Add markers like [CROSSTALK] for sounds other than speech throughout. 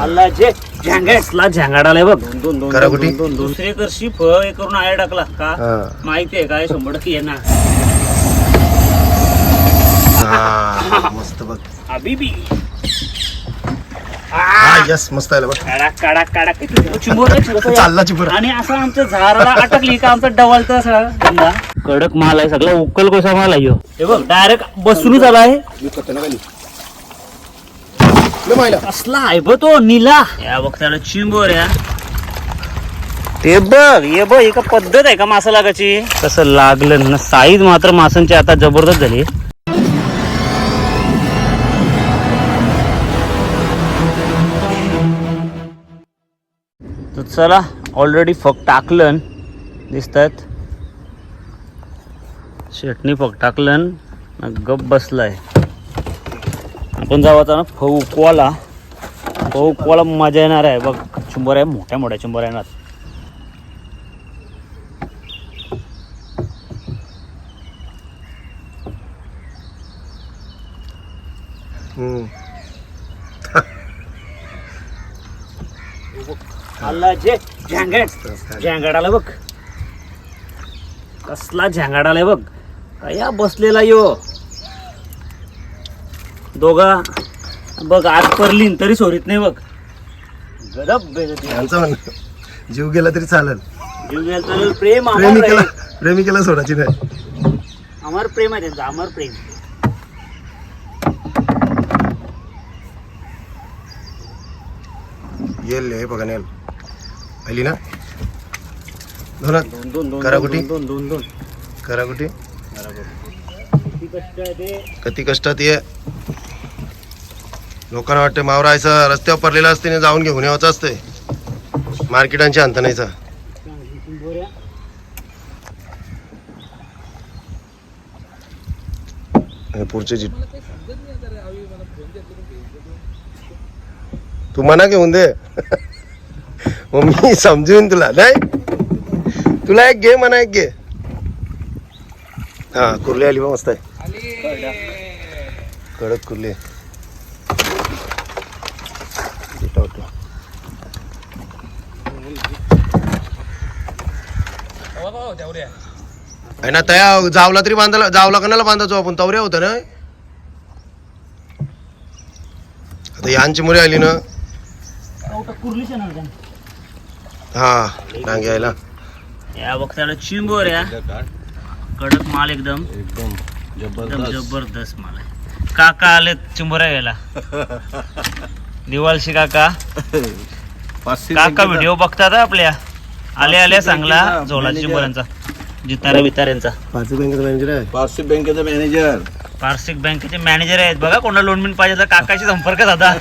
आला जे. झँगाडालाय बघ. दोन दोन दोन करा कुठे? दुसरे करशी फळ हे करून आळे टाकला. का? हा. माहिती आहे काय शंभर टक्के येणार. हा, मस्त बघ. हबीबी. हा यस मस्त आहे बघ. आहे? या. चालला चिपर आणि असं आमच्या झाडाला अटकली का? आमचा डवलता सगळा धंदा कडक माल आहे सगळा उकल कोसा माल आहे ह्यो. हे बघ डायरेक्ट बसूनच आला कसला आहे ब तो निला. या बघ त्याला चिंबोर या. ते बघ हे बघ एका पद्धत आहे का मासा लागायची कसं लागलं ना साईज मात्र मासांची आता जबरदस्त झाली. तर चला ऑलरेडी फक टाकलन दिसतात. शेटणी फक टाकलन ना गप बसलाय. आपण जाऊ आता ना फऊ उकवाला फऊ उकवाला मजा येणार आहे. बघ चुंबर आहे मोठ्या मोठ्या चुंबर येणार. हम्म. आला जे झँगड. झँगड आला बघ. कसला झँगड आलाय बघ. कया बसलेला यो. दोघा. बघ आज परलीन तरी सोडीत नाही बघ. गदब बेजती. यांचं म्हणणं जीव गेला तरी चालेल. जीव घ्यायला चालेल प्रेम अमर प्रेमिकेला आहे. प्रेमिकेला सोडायची नाही. अमर प्रेम आहे त्यांचं अमर प्रेम. येईल हे बघा नेल. आली ना? दोन दोन दोन करा दोन? दोन दोन दोन करा कुठे किती कष्ट आहे ते. किती कष्टात ये. लोकांना वाटते मावरा रस्त्यावर पडलेला असते ना जाऊन घेऊन यावंच असते. मार्केटांची अंत नाहीचा पुढचे जी तू म्हणा घेऊन दे. [LAUGHS] मग मी समजून तुला. नाही. तुला एक घे म्हणा एक घे. हा कुर्ली आली मस्त आहे. कडक कुर्ली टाकतो. आहे ना तया जावला तरी बांधायला जावला कणाला बांधायचो आपण? तवऱ्या होतं ना? आता यांची मुरी आली ना. हा डांगे यायला. या बघताला चिंबोर या. कडक माल एकदम. एकदम एकदम जबरदस्त जबरदस्त माल आहे. काका आले चिंबोऱ्या घ्यायला. [LAUGHS] दिवाळशी काका. पाचशे काका व्हिडिओ बघतात आपल्या. आले आले सांगला बँकेचा झोला manager. चिंबोऱ्यांचा जितारा बिताऱ्यांचा पाच बँकेचा मॅनेजर आहे. पाचशे बँकेचा मॅनेजर वार्षिक बँकेचे मॅनेजर आहेत. बघा कोणाला लोन बिन पाहिजे तर काकाशी संपर्क साधा.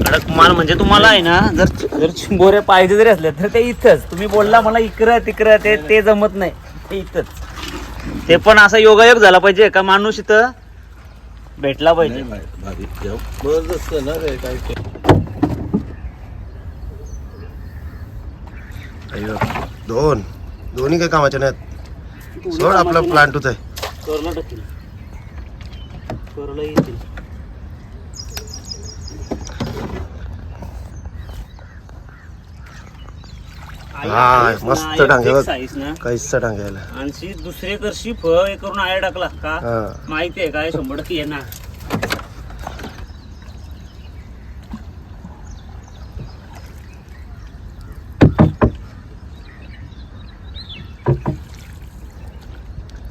कडक माल म्हणजे तुम्हाला आहे ना जर जर चिंबोऱ्या पाहिजे जरी असल्या तर ते इथंच. तुम्ही बोलला मला इकडं तिकडं ते ते जमत नाही. ते इथंच. ते पण असा योगायोग झाला पाहिजे. का माणूस इथं भेटला पाहिजे नाही, भारी जबरदस्त ना रे काय ते. अय्यो, दोन. दोन्ही काही कामाचे नाहीत. सोड आपला प्लांटच आहे कर्नाटक येतील. हा, मस्त टांगे काहीच टांगायला आणि दुसरे करशी फळ हे करून आळे टाकला. का? माहिती आहे काय शंभर टक्के येणार.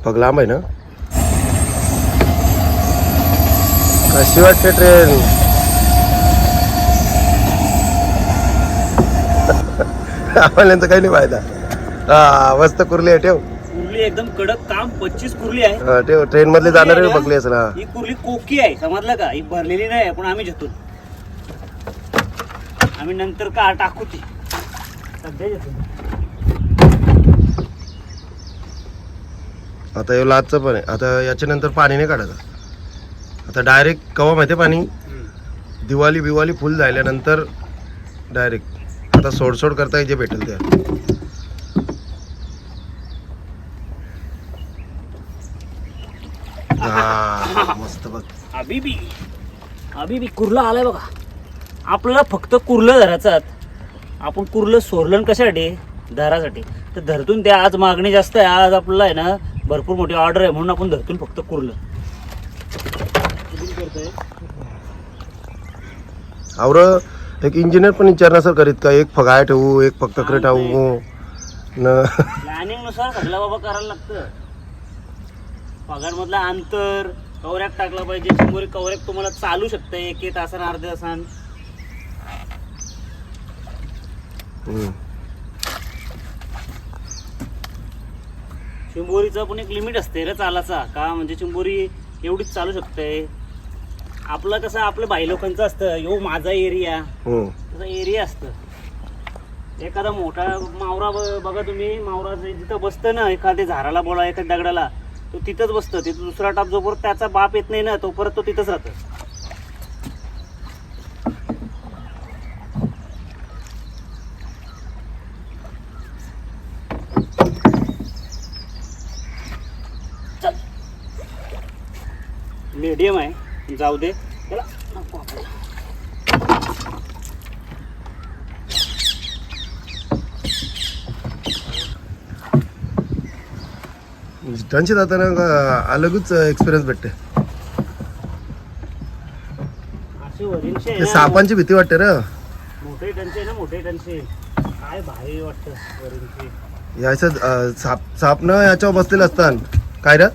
बघ लांब आहे ना? कशी वाटते ट्रेन आम्हाला यांचा काही नाही फायदा. हा मस्त कुर्ली आहे ठेव. कुर्ली एकदम कडक काम पच्चीस कुर्ली आहे. हा, ठेव ट्रेन मधले जाणारे बघले असेल हा. ही कुर्ली कोकी आहे समजलं का? ही भरलेली नाही पण आम्ही घेतो आम्ही नंतर का टाकू ती? सध्या घेतो आता हे लाचचं पण आहे. आता याच्यानंतर पाणी नाही काढायचं. आता डायरेक्ट कवा माहिती आहे पाणी? दिवाळी बिवाली फुल झाल्यानंतर डायरेक्ट आता सोडसोड करता जे भेटेल ते. हा मस्त बघ. अबिबी. अबिबी कुर्ला आलाय बघा. आपल्याला फक्त कुर्लं धरायचं आपण कुर्लं सोरलं कशासाठी? धरासाठी. तर धरतून ते आज मागणी जास्त आहे. आज आपल्याला आहे ना भरपूर मोठी ऑर्डर आहे म्हणून आपण धरतून फक्त कुर्लं. आवर एक इंजिनियर पण विचारणार सर करीत का? एक फगाय ठेवू एक फक्त कडे ठेवू न प्लॅनिंगनुसार सगळं बाबा करायला लागतं. पगारमधलं अंतर कवऱ्यात टाकलं पाहिजे चिंबोरी कवऱ्यात तुम्हाला चालू शकतं एक एक तासान अर्ध्या तासान. चिंबोरीचं पण एक लिमिट असते रे चालाचा. का म्हणजे चिंबोरी एवढीच चालू शकते? आपलं कसं आपलं बाई लोकांचं असतं. यो माझा एरिया. तसं एरिया असतं. एखादा मोठा मावरा बघा तुम्ही. मावरा जिथं बसतं ना एखाद्या झाडाला बोला एखाद्या दगडाला तो तिथंच बसतं. तिथं दुसरा टाप जोपर्यंत त्याचा बाप येत नाही ना तोपर्यंत तो तिथंच राहतो. मीडियम आहे. जाऊ दे. त्याला. त्यांची जाताना का अलगच एक्सपिरियन्स भेटते. असे वरीलचे आहे ते ना, सापांची भीती वाटते रे. मोठे टनचे ना मोठे टनचे काय भारी वाटतं वरीलचे याचं अं, साप साप न याच्यावर बसलेले असतात काय रे?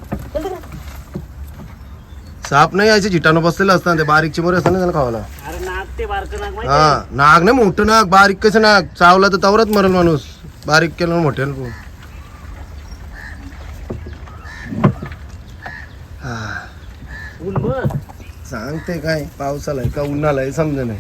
साप नाही यायचे जिटानं बसलेले असतात ते बारीक चिमोरे असतात ना त्याला खावायला अरे नाग ते बारकं नाग माहिती हा नाग नाही मोठं नाग बारीक कसं नाग चावला तर तवरच मरल माणूस. बारीक केलं पण. हा, ऊन बघ. सांगते काय पावसाला का उन्हाला आहे समज नाही.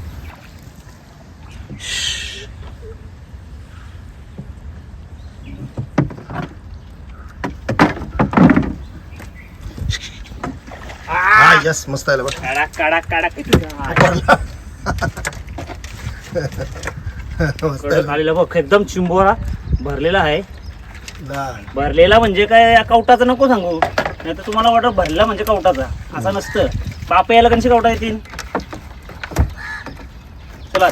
हा यस मस्त आहे बघ. काढा काढा काढा. किती मस्त कडक आलेला बघ एकदम चिंबोरा भरलेला आहे. भरलेला म्हणजे काय कवटाचं नको सांगू. नाही तर तुम्हाला वाटत भरला म्हणजे कवटाचा. असा नसतं. बाप यायला कशी कवटा येतील? चला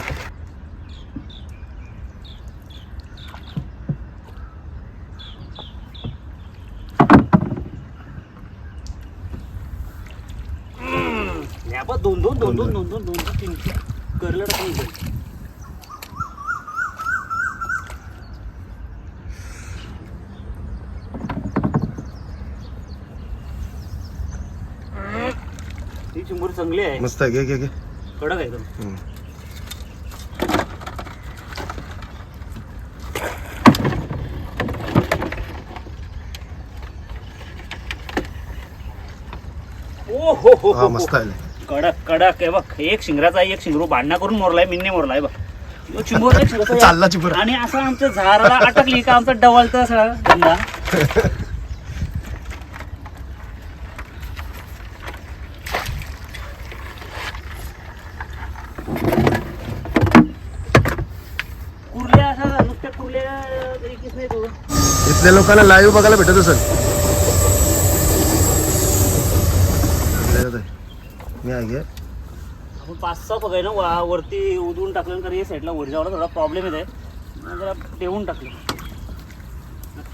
हम्म. या बघ, दोन दोन दोन दोन दोन दोन. दोन दोन तीन करलं टाकून इथे. ही चिंबूर चांगली आहे. मस्त आहे घे घे घे. कडक आहे एकदम. हम्म. ओ हो हो हा हो, मस्त आहे. कडक कडक. आहे बघ एक शिंगराचा एक शिंगरू भांडणा करून मोरलाय मिन्ने मोरलाय बघ. यो चिंबोर एक शिंगाचा आहे. चालला चिपर आणि असं आमच्या झाडाला अटकली का? आमचा डवलता सगळा. धंदा कुर्ल्या असा नुसत्या कुर्ल्या तरीकेच नाही तो इथल्या लोकांना लाईव्ह बघायला भेटत असेल मी आहे. आपण पाच सहा बघाय ना वा- वरती उधळून टाकलं कारण या साईडला वर जायला थोडा प्रॉब्लेम येत आहे जरा ठेवून टाकलं.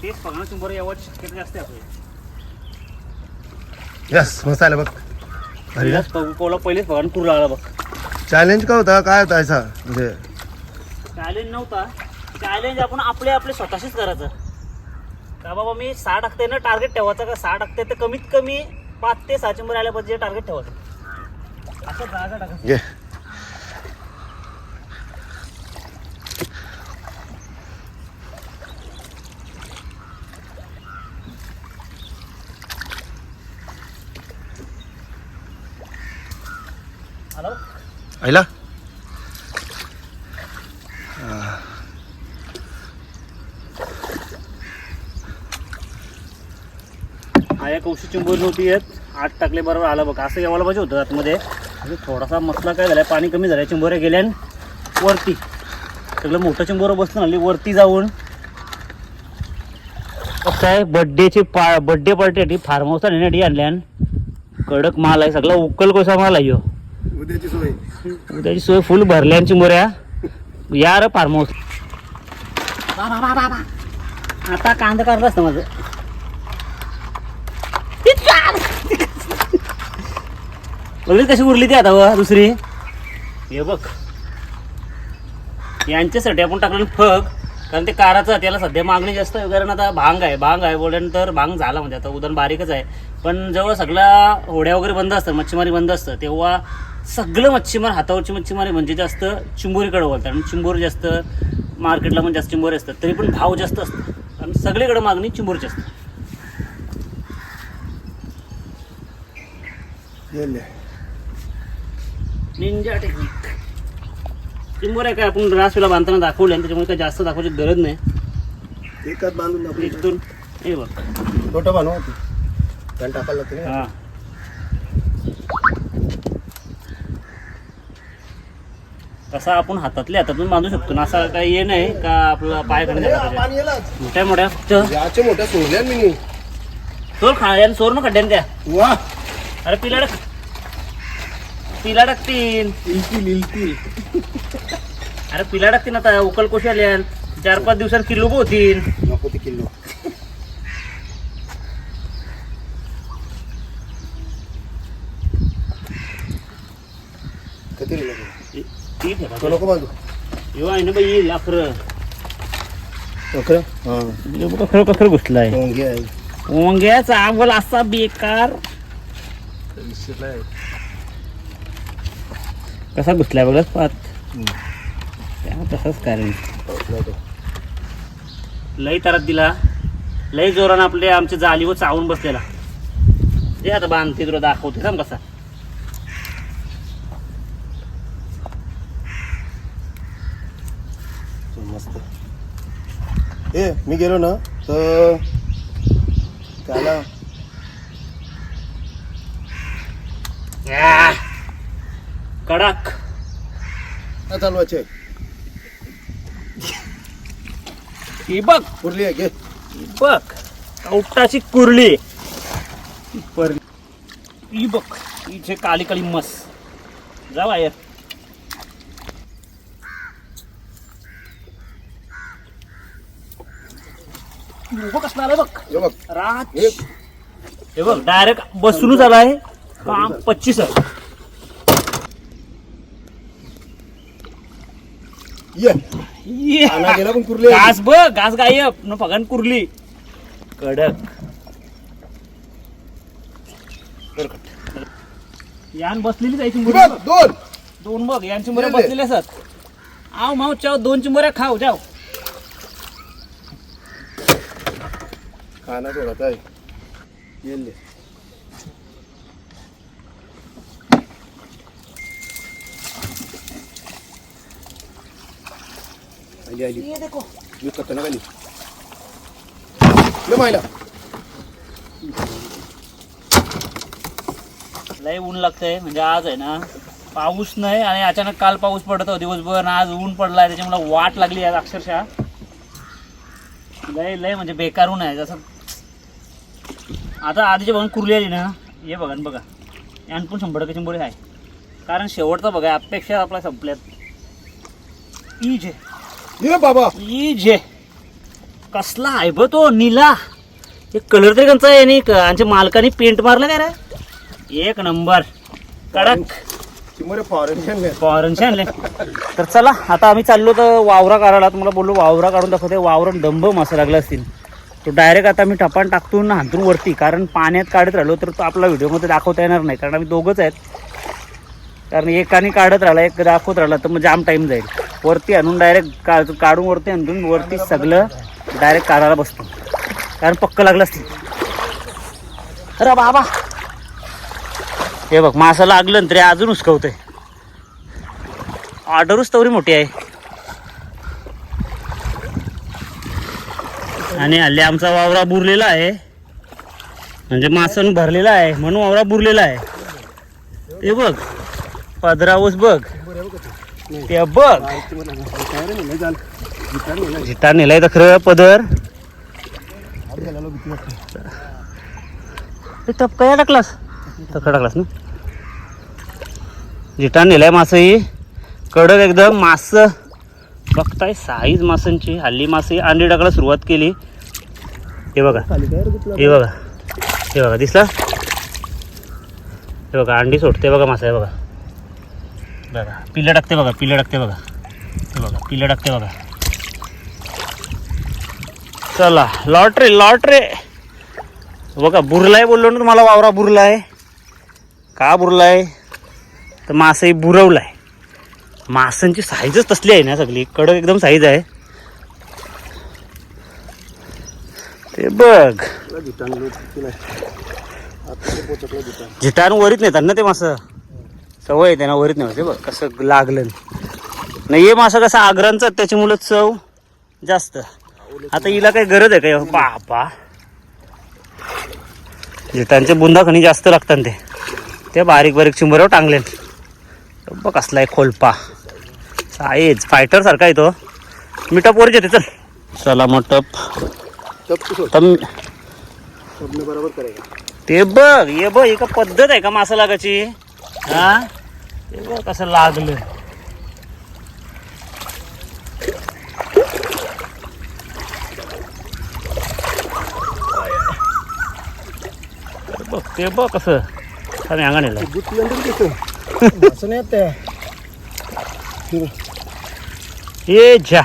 तेच बघा शंभर यावं शक्यता जास्त आहे आपली यस मस्त आलं बघ. अरे पहिलाच कोला पहिलेच बघा कुर्ला आला बघ. चॅलेंज का होता? काय होता असा म्हणजे चॅलेंज नव्हता. चॅलेंज आपण आपले आपले स्वतःशीच करायचं. का बाबा मी सहा टाकते ना टार्गेट ठेवायचं का? सहा टाकते तर कमीत कमी पाच ते सहा चंबर आल्या पाहिजे टार्गेट ठेवायचं. घे. हॅलो आईला? हा या कौशी चिंबोरी नव्हती येत आठ टाकले बरोबर आला बघ. असं यावायला पाहिजे होतं आतमध्ये? म्हणजे थोडासा मसला काय झालाय? पाणी कमी झालंय चिंबोऱ्या गेल्या आणि वरती. सगळं मोठं चिंबोरं बसलं ना वरती जाऊन. कसं आहे बड्डेची पा बड्डे पार्टीसाठी फार्म हाऊस आणण्यासाठी आणल्यान कडक माल आहे सगळा उकल कोसा माल आहे. उद्याची सोय. उद्याची सोय फुल भरल्यांची मोऱ्या या रे फार्म हाऊस आता कांदा काढलं असतं माझं. बघली कशी उरली ती आता व दुसरी? हे बघ. यांच्यासाठी आपण टाकलं फग कारण ते काराचं त्याला सध्या मागणी जास्त आहे कारण आता भांग आहे. भांग आहे बोलल्यानंतर भांग झाला म्हणजे आता उदाहरण बारीकच आहे. पण जेव्हा सगळ्या होड्या वगैरे बंद असतात मच्छीमारी बंद असतं. तेव्हा सगळं मच्छीमार हातावरची मच्छीमारी म्हणजे जास्त चिंबोरीकडे बोलतात आणि चिंबोरी जास्त मार्केटला पण जास्त चिंबोरी असतात. तरी पण भाव जास्त असतात आणि सगळीकडे मागणी चिंबोरीची असते. निंजा टेक्निक चिंबोऱ्या काय? आपण रासवेला बांधताना दाखवले आणि त्याच्यामुळे काही जास्त दाखवायची गरज नाही. एकात बांधून दाखवली. इथून हे बघ. छोटं होती त्याला टाकायला लागते ना. हा. तसा आपण हातातल्या हातातून बांधू शकतो ना. असं काही हे नाही का आपलं पायकडे पाणी येलाच. मोठ्या मोठ्या. फक्त याच्या मोठ्या सोडल्या मी. चोर खा चोर ना खड्ड्यान त्या. वा. अरे पिला टाक पिला टाकतील इलती इलती अरे पिला टाकतील आता उकल कोशी आल्या चार पाच दिवसात किलो होतील. नको ते किलो किती ठीक आहे तो नको बांधू. येऊ आहे ना बाई येईल हां. घुसलाय. ओंगे आहे. ओंग्याचा आंबल असा बेकार. कसा घुसलाय बघ पात त्या तसाच कारण. लई तारात दिला. लई जोरानं आपले आमच्या जालीवर चावून बसलेला. ते आता बांधते तुला दाखवते. थांब कसा. मस्त. ए मी गेलो ना तर त्याला. कडक. काय चालवायचे ही बघ. उरली आहे घे. ही बघ. कवटाची कुरली. पर ही बघ. इथे काली काली मस. जा बाहेर. बघ कसला आलाय बघ. हे बघ. रात हे हे बघ डायरेक्ट बसूनच आलाय काम पच्चीस आहे. ये. आणा गेला पण कुर्ली आहे. घास बघ घास गायब न फगन कुरली कडक. यान बसलेली जायची. बघ, दोन दोन बघ यान चिंबऱ्या गेले. बसलेल्या असत आव माव चाव दोन चिंबऱ्या खाऊ जाव खाना थोडा काय येले आली आली मी कथना खाली ये मायला लय ऊन लागतंय. म्हणजे आज आहे ना पाऊस नाही आणि अचानक काल पाऊस पडत होता दिवसभर आणि आज ऊन पडलाय त्याच्यामुळे वाट लागली आज अक्षरशः. लय लय म्हणजे बेकार ऊन आहे. जसं आता आधीच्या बघून कुरली आली ना हे बघा न बघा. यान पण शंभर टक्के शंभर आहे. कारण शेवटचा बघा अपेक्षा आपल्या संपल्यात. ई जे ये बाबा. ई जे कसला आहे ब तो निला. हे कलर तरी कंचा आहे? नाही का आमच्या मालकाने पेंट मारलं काय रे? एक नंबर. कडक. फॉरेनचे आणले तर चला आता आम्ही चाललो तर वावरा काढायला. तुम्हाला बोललो वावरा काढून दाखवते वावरून डंब मासा लागला असतील. तो डायरेक्ट आता मी टपान टाकतून हांतरून वरती. कारण पाण्यात काढत राहिलो तर तो आपला व्हिडिओमध्ये दाखवता येणार नाही. कारण आम्ही दोघंच आहेत. कारण एकाने काढत राहिला एक दाखवत राहिला तर मग जाम टाईम जाईल. वरती आणून डायरेक्ट का काढून वरती आणून वरती सगळं डायरेक्ट काढायला बसतो. कारण पक्क लागलं असते. अरे बाबा! हे बघ मासा लागलं तरी अजून उचकवतंय ऑर्डरच तवरी मोठी आहे. आणि हल्ली आमचा वावरा बुरलेला आहे. म्हणजे मासन भरलेला आहे म्हणून वावरा बुरलेला आहे. ते बघ. पदरावस बघ. ते बघ. जिता नेलाय तर खरं पदर. ते टपकाया टाकलास? तर टाकलास ना? जिटान नेलाय मासही. कडक एकदम मास. बघताय साईज मासांची हल्ली मासे अंडी टाकायला सुरुवात केली. हे बघा. हे बघा. हे बघा दिसला? हे बघा अंडी सोडते बघा मासा हे बघा. बघा पिल्लं टाकते बघा पिल्लं टाकते बघा. हे बघा पिल्लं टाकते बघा. चला लॉटरी लॉटरी. बघा बुरलाय बोललो ना तुम्हाला वावरा बुरलाय. का बुरलाय? तर मासही बुरवलाय. मासांची साईजच तसली आहे ना सगळी. कडक एकदम साईज आहे. ते बघ. झिटान वरीत नेतात ना ते मासं? सवय आहे त्यांना वरीत नाही बघ कसं लागलं. नाही हे मासा कसं आग्रांचा त्याच्यामुळं चव जास्त. आता हिला काही गरज आहे काय बापा. जिटांचे बुंदा खणी जास्त लागतात ते. ते बारीक बारीक चिंबरावर टांगले बघ कसला आहे खोलपा. साईज फायटर सारखा आहे तो. मी टपवरच येते चल. चला मग टप. तम बरोबर करायचं ते बघ ये बघ एका पद्धत आहे का मासा लागायची? हा? ते बघ कसं लागलं. बघ ते बघ कसं. [LAUGHS] असं नाही ये झा.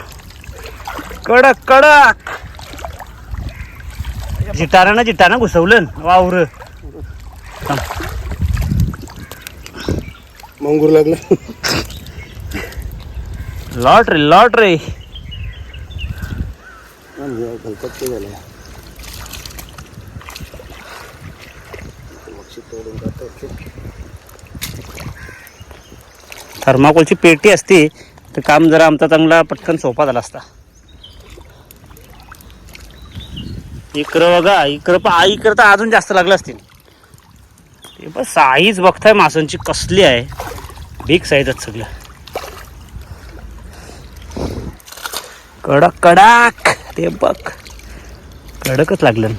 कडक कडक. जिटाना ना जिटाना घुसवलं. वावर. मंगूर लागला. लॉट रे लॉट रे थर्माकोलची पेटी असती तर काम जरा आमचा चांगला पटकन सोपा झाला असता. इकडं बघा इकडं पा इकडं तर अजून जास्त लागलं असतील. ते बस साईज बघताय मासांची कसली आहे. बिग साईज आहेत सगळ्या. कडक कडक. ते बघ. कडकच लागलं.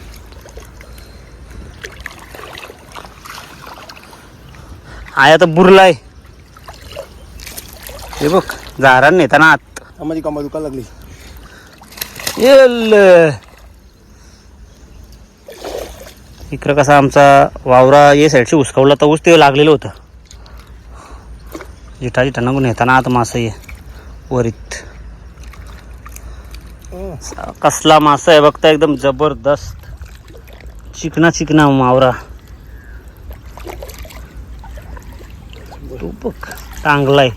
आहे आता बुरलाय. हे बघ झारान नेताना आत. माझी कामा दुकान लागली. येल इकडं कसा आमचा वावरा ये साईडशी उचकवला तर ऊस ते लागलेलं होतं. जिठा जिठा नको नेताना आत मासं ये. वरीत. कसला मासा आहे बघता एकदम जबरदस्त. चिकना चिकना मावरा तो बघ टांगलाय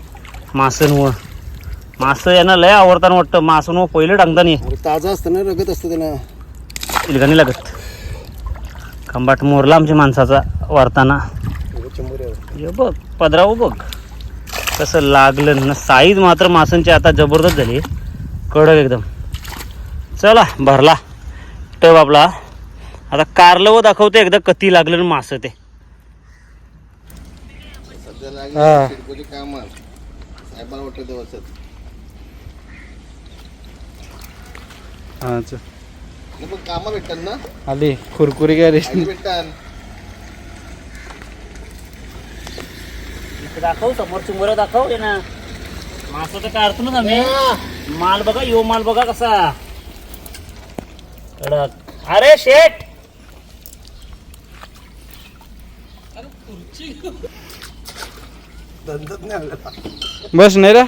मासनवर मासं यांना लय आवडताना वाटतं मासनवर पहिलं टांगताना ताजा असतं ना रगत असतं त्याला इलगानी लागत. खंबाट मोरला आमच्या माणसाचा वारताना. हे बघ पदराव बघ. कसं लागलं ना साईज मात्र मासांची आता जबरदस्त झाली. कडक एकदम. चला भरला. टब आपला. आता कारलं व दाखवतो एकदा कती लागलं ना मासं ते. हा. आली खुरखुरी काय रेशन भेटतात. दाखव समोर चिंबर दाखव ये ना. मासाचा काय अर्थ ना माल बघा यो माल बघा कसा. अरे शेठ! बस नाही रा.